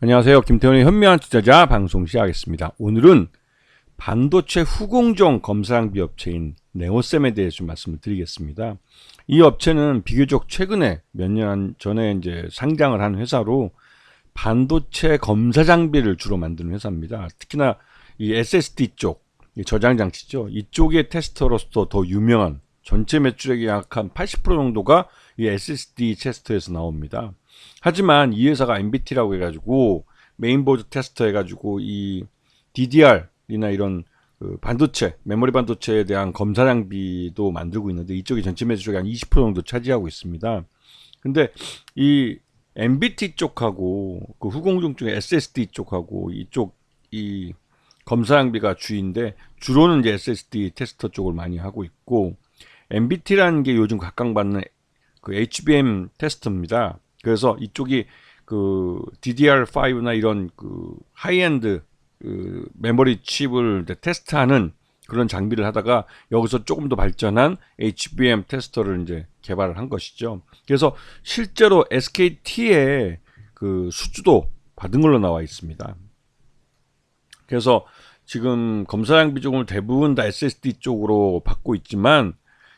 안녕하세요. 김태훈의 현명한 투자자 방송 시작하겠습니다. 오늘은 반도체 후공정 검사장비 업체인 네오셈에 대해서 좀 말씀을 드리겠습니다. 이 업체는 비교적 최근에 몇 년 전에 이제 상장을 한 회사로 반도체 검사 장비를 주로 만드는 회사입니다. 특히나 이 SSD 쪽, 이 저장 장치죠. 이쪽의 테스터로서 더 유명한 전체 매출액이 약한 80% 정도가 이 SSD 테스터에서 나옵니다. 하지만 이 회사가 MBT라고 해가지고 메인보드 테스터 해가지고 이 DDR이나 이런 그 반도체, 메모리 반도체에 대한 검사 장비도 만들고 있는데 이쪽이 전체 매출액 한20% 정도 차지하고 있습니다. 근데 이 MBT 쪽하고 그 후공정 쪽의 SSD 쪽하고 이쪽 이 검사 장비가 주인데 주로는 이제 SSD 테스터 쪽을 많이 하고 있고 MBT라는 게 요즘 각광받는 그 HBM 테스터입니다. 그래서 이쪽이 그 DDR5나 이런 그 하이엔드 그 메모리 칩을 테스트하는 그런 장비를 하다가 여기서 조금 더 발전한 HBM 테스터를 이제 개발을 한 것이죠. 그래서 실제로 SKT의 그 수주도 받은 걸로 나와 있습니다. 그래서 지금 검사 장비 쪽을 대부분 다 SSD 쪽으로 받고 있지만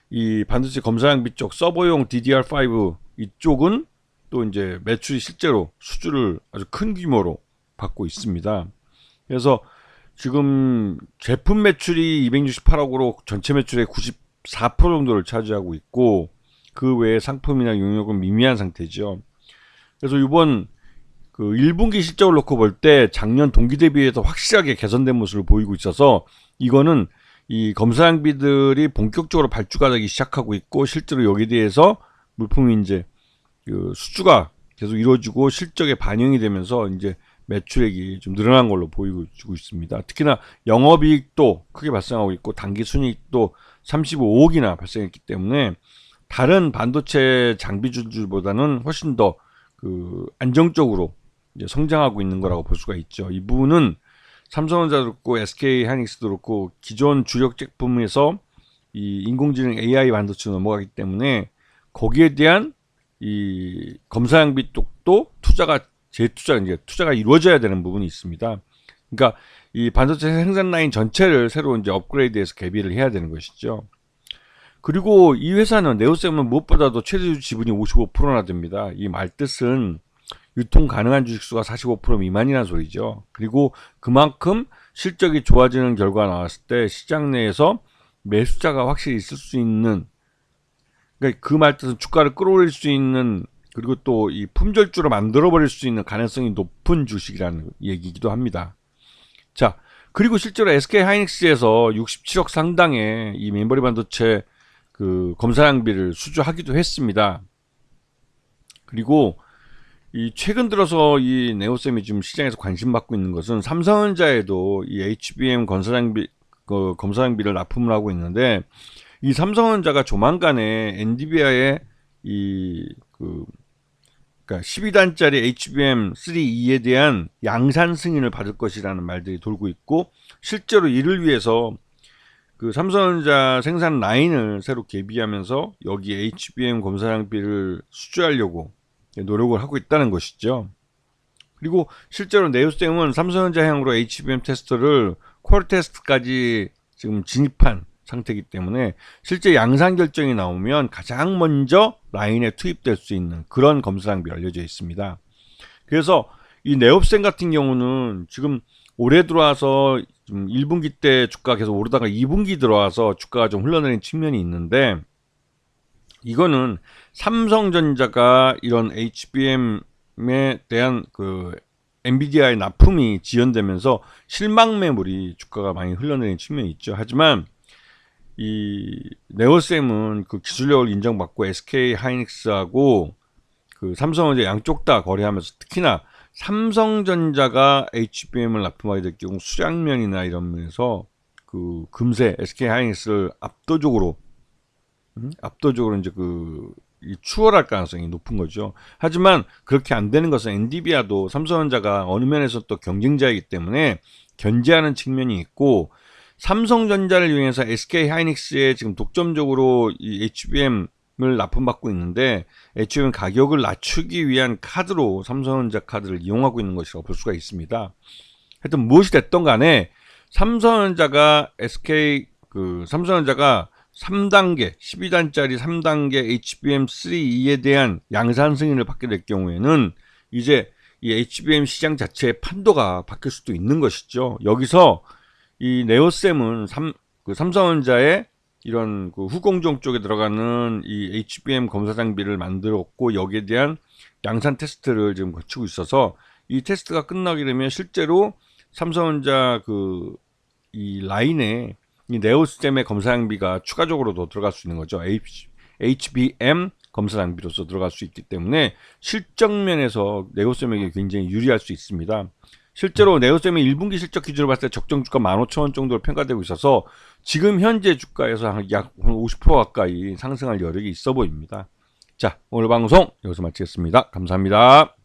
이 반도체 검사 장비 쪽 서버용 DDR5 이쪽은 또 이제 매출이 실제로 수주를 아주 큰 규모로 받고 있습니다. 그래서 지금 제품 매출이 268억으로 전체 매출의 94% 정도를 차지하고 있고 그 외에 상품이나 용역은 미미한 상태죠. 그래서 이번 그 1분기 실적을 놓고 볼 때 작년 동기 대비해서 확실하게 개선된 모습을 보이고 있어서 이거는 이 검사 장비들이 본격적으로 발주가 되기 시작하고 있고 실제로 여기에 대해서 물품이 이제 그 수주가 계속 이루어지고 실적에 반영이 되면서 이제 매출액이 좀 늘어난 걸로 보이고 있습니다. 특히나 영업이익도 크게 발생하고 있고 단기 순이익도 35억이나 발생했기 때문에 다른 반도체 장비주들보다는 훨씬 더 그 안정적으로 이제 성장하고 있는 거라고 볼 수가 있죠. 이 부분은 삼성전자도 그렇고 SK 하이닉스도 그렇고 기존 주력 제품에서 이 인공지능 AI 반도체 넘어가기 때문에 거기에 대한 이 검사 장비 쪽도 투자가 재투자 이제 투자가 이루어져야 되는 부분이 있습니다. 그러니까 이 반도체 생산 라인 전체를 새로 이제 업그레이드해서 개비를 해야 되는 것이죠. 그리고 이 회사는 네오셈은 무엇보다도 최대 지분이 55%나 됩니다. 이 말뜻은 유통 가능한 주식수가 45% 미만이라는 소리죠. 그리고 그만큼 실적이 좋아지는 결과가 나왔을 때 시장 내에서 매수자가 확실히 있을 수 있는 그러니까 그 말뜻은 주가를 끌어올릴 수 있는 그리고 또 이 품절주로 만들어 버릴 수 있는 가능성이 높은 주식이라는 얘기이기도 합니다. 자, 그리고 실제로 SK 하이닉스에서 67억 상당의 이 메모리 반도체 그 검사 장비를 수주하기도 했습니다. 그리고 이 최근 들어서 이 네오셈이 지금 시장에서 관심 받고 있는 것은 삼성전자에도 이 HBM 검사 장비 그 검사 장비를 납품을 하고 있는데 이 삼성전자가 조만간에 엔디비아의 이그 그러니까 12단짜리 HBM3E에 대한 양산 승인을 받을 것이라는 말들이 돌고 있고 실제로 이를 위해서 그 삼성전자 생산 라인을 새로 개비하면서 여기 HBM 검사 장비를 수주하려고 노력을 하고 있다는 것이죠. 그리고 실제로 네오스템은 삼성전자 향으로 HBM 테스터를 콜 테스트까지 지금 진입한 상태이기 때문에 실제 양산 결정이 나오면 가장 먼저 라인에 투입될 수 있는 그런 검사 장비 알려져 있습니다. 그래서 이 네옵센 같은 경우는 지금 올해 들어와서 좀 1분기 때 주가 계속 오르다가 2분기 들어와서 주가가 좀 흘러내린 측면이 있는데 이거는 삼성전자가 이런 HBM에 대한 그 엔비디아의 납품이 지연되면서 실망 매물이 주가가 많이 흘러내린 측면이 있죠. 하지만 이 네오셈은 그 기술력을 인정받고 SK 하이닉스하고 그 삼성전자 양쪽 다 거래하면서 특히나 삼성전자가 HBM을 납품하게 될 경우 수량면이나 이런 면에서 그 금세 SK 하이닉스를 압도적으로 음? 압도적으로 이제 그 추월할 가능성이 높은 거죠. 하지만 그렇게 안 되는 것은 엔디비아도 삼성전자가 어느 면에서 또 경쟁자이기 때문에 견제하는 측면이 있고 삼성전자를 이용해서 SK 하이닉스에 지금 독점적으로 이 HBM 납품받고 있는데 HBM 가격을 낮추기 위한 카드로 삼성전자 카드를 이용하고 있는 것이라고 볼 수가 있습니다. 하여튼 무엇이 됐던 간에 삼성전자가 SK 그 삼성전자가 3단계 12단짜리 3단계 HBM3E에 대한 양산 승인을 받게 될 경우에는 이제 이 HBM 시장 자체의 판도가 바뀔 수도 있는 것이죠. 여기서 이 네오셈은 삼, 그 삼성전자의 이런 그 후공정 쪽에 들어가는 이 HBM 검사 장비를 만들었고 여기에 대한 양산 테스트를 지금 거치고 있어서 이 테스트가 끝나게 되면 실제로 삼성전자 그 이 라인에 이 네오스템의 검사 장비가 추가적으로 더 들어갈 수 있는 거죠. H, HBM 검사 장비로서 들어갈 수 있기 때문에 실적 면에서 네오셈에게 굉장히 유리할 수 있습니다. 실제로 네오셈의 1분기 실적 기준으로 봤을 때 적정 주가 15,000원 정도로 평가되고 있어서 지금 현재 주가에서 약50% 가까이 상승할 여력이 있어 보입니다. 자, 오늘 방송 여기서 마치겠습니다. 감사합니다.